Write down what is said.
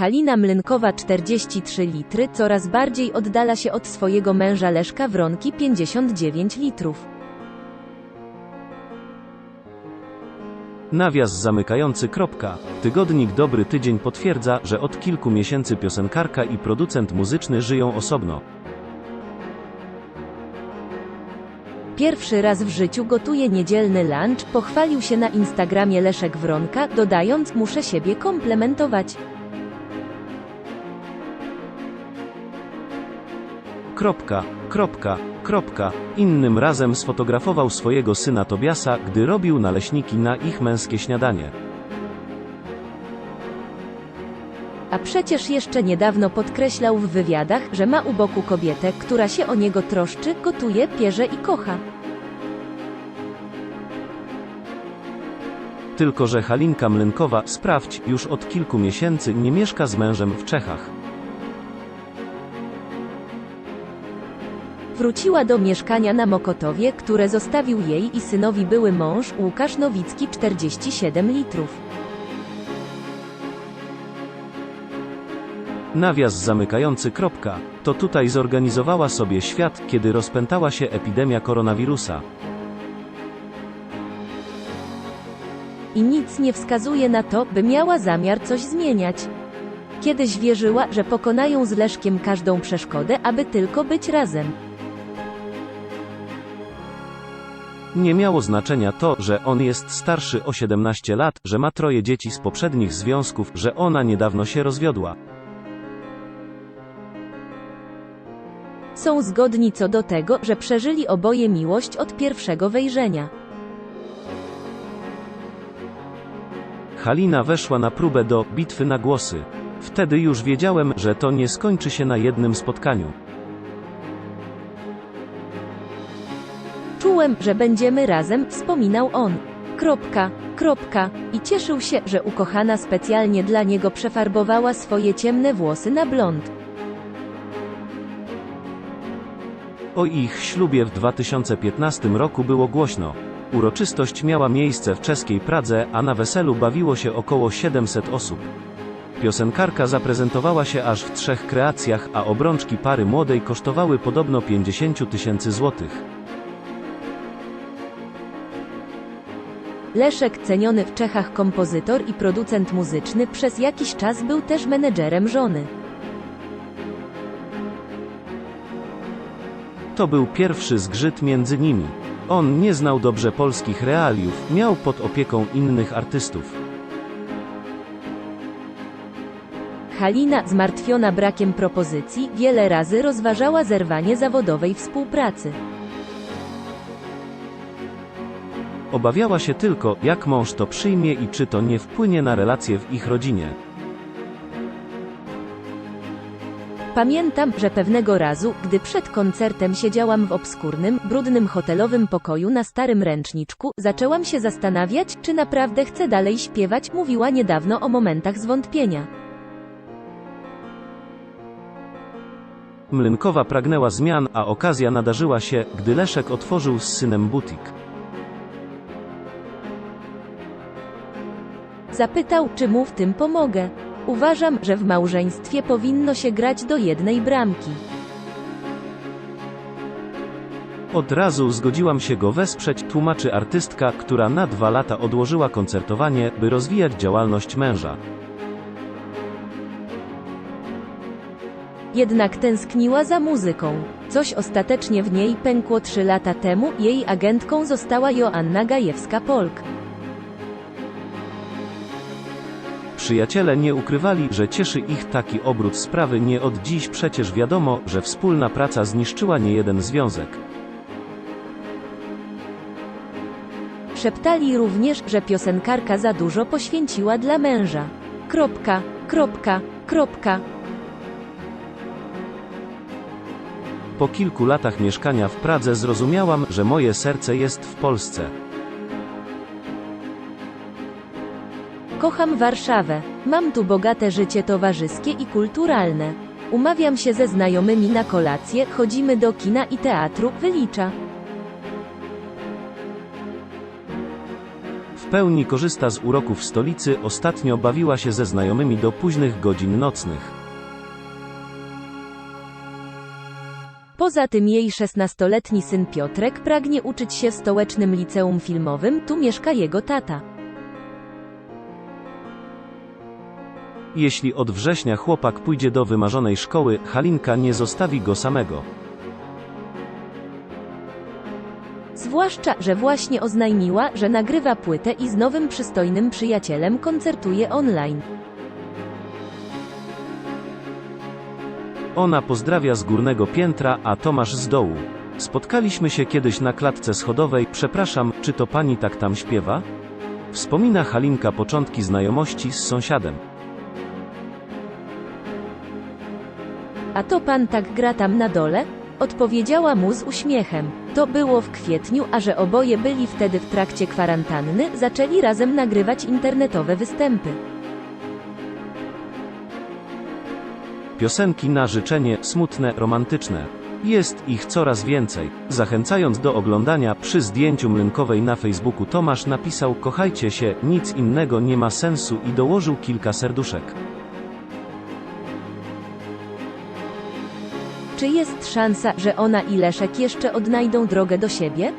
Halina Mlynkowa 43 litry coraz bardziej oddala się od swojego męża Leszka Wronki 59 litrów. Nawias zamykający. Kropka. Tygodnik Dobry Tydzień potwierdza, że od kilku miesięcy piosenkarka i producent muzyczny żyją osobno. Pierwszy raz w życiu gotuje niedzielny lunch, pochwalił się na Instagramie Leszek Wronka, dodając, muszę siebie komplementować. Kropka, kropka, kropka. Innym razem sfotografował swojego syna Tobiasa, gdy robił naleśniki na ich męskie śniadanie. A przecież jeszcze niedawno podkreślał w wywiadach, że ma u boku kobietę, która się o niego troszczy, gotuje, pierze i kocha. Tylko że Halinka Mlynkowa, sprawdź, już od kilku miesięcy nie mieszka z mężem w Czechach. Wróciła do mieszkania na Mokotowie, które zostawił jej i synowi były mąż Łukasz Nowicki 47 litrów. Nawias zamykający. Kropka. To tutaj zorganizowała sobie świat, kiedy rozpętała się epidemia koronawirusa. I nic nie wskazuje na to, by miała zamiar coś zmieniać. Kiedyś wierzyła, że pokonają z Leszkiem każdą przeszkodę, aby tylko być razem. Nie miało znaczenia to, że on jest starszy o 17 lat, że ma troje dzieci z poprzednich związków, że ona niedawno się rozwiodła. Są zgodni co do tego, że przeżyli oboje miłość od pierwszego wejrzenia. Halina weszła na próbę do bitwy na głosy. Wtedy już wiedziałem, że to nie skończy się na jednym spotkaniu. Czułem, że będziemy razem, wspominał on. Kropka, kropka. I cieszył się, że ukochana specjalnie dla niego przefarbowała swoje ciemne włosy na blond. O ich ślubie w 2015 roku było głośno. Uroczystość miała miejsce w czeskiej Pradze, a na weselu bawiło się około 700 osób. Piosenkarka zaprezentowała się aż w trzech kreacjach, a obrączki pary młodej kosztowały podobno 50 tysięcy złotych. Leszek, ceniony w Czechach kompozytor i producent muzyczny, przez jakiś czas był też menedżerem żony. To był pierwszy zgrzyt między nimi. On nie znał dobrze polskich realiów, miał pod opieką innych artystów. Halina, zmartwiona brakiem propozycji, wiele razy rozważała zerwanie zawodowej współpracy. Obawiała się tylko, jak mąż to przyjmie i czy to nie wpłynie na relacje w ich rodzinie. Pamiętam, że pewnego razu, gdy przed koncertem siedziałam w obskurnym, brudnym hotelowym pokoju na starym ręczniczku, zaczęłam się zastanawiać, czy naprawdę chcę dalej śpiewać, mówiła niedawno o momentach zwątpienia. Mlynkowa pragnęła zmian, a okazja nadarzyła się, gdy Leszek otworzył z synem butik. Zapytał, czy mu w tym pomogę. Uważam, że w małżeństwie powinno się grać do jednej bramki. Od razu zgodziłam się go wesprzeć, tłumaczy artystka, która na dwa lata odłożyła koncertowanie, by rozwijać działalność męża. Jednak tęskniła za muzyką. Coś ostatecznie w niej pękło trzy lata temu, jej agentką została Joanna Gajewska-Polk. Przyjaciele nie ukrywali, że cieszy ich taki obrót sprawy nie od dziś przecież wiadomo, że wspólna praca zniszczyła niejeden związek. Szeptali również, że piosenkarka za dużo poświęciła dla męża. Kropka, kropka, kropka. Po kilku latach mieszkania w Pradze zrozumiałam, że moje serce jest w Polsce. Kocham Warszawę. Mam tu bogate życie towarzyskie i kulturalne. Umawiam się ze znajomymi na kolację, chodzimy do kina i teatru, wylicza. W pełni korzysta z uroków stolicy, ostatnio bawiła się ze znajomymi do późnych godzin nocnych. Poza tym jej 16-letni syn Piotrek pragnie uczyć się w stołecznym liceum filmowym, tu mieszka jego tata. Jeśli od września chłopak pójdzie do wymarzonej szkoły, Halinka nie zostawi go samego. Zwłaszcza, że właśnie oznajmiła, że nagrywa płytę i z nowym przystojnym przyjacielem koncertuje online. Ona pozdrawia z górnego piętra, a Tomasz z dołu. Spotkaliśmy się kiedyś na klatce schodowej, przepraszam, czy to pani tak tam śpiewa? Wspomina Halinka początki znajomości z sąsiadem. A to pan tak gra tam na dole? Odpowiedziała mu z uśmiechem. To było w kwietniu, a że oboje byli wtedy w trakcie kwarantanny, zaczęli razem nagrywać internetowe występy. Piosenki na życzenie, smutne, romantyczne. Jest ich coraz więcej. Zachęcając do oglądania, przy zdjęciu mlynkowej na Facebooku Tomasz napisał Kochajcie się, nic innego nie ma sensu i dołożył kilka serduszek. Czy jest szansa, że ona i Leszek jeszcze odnajdą drogę do siebie?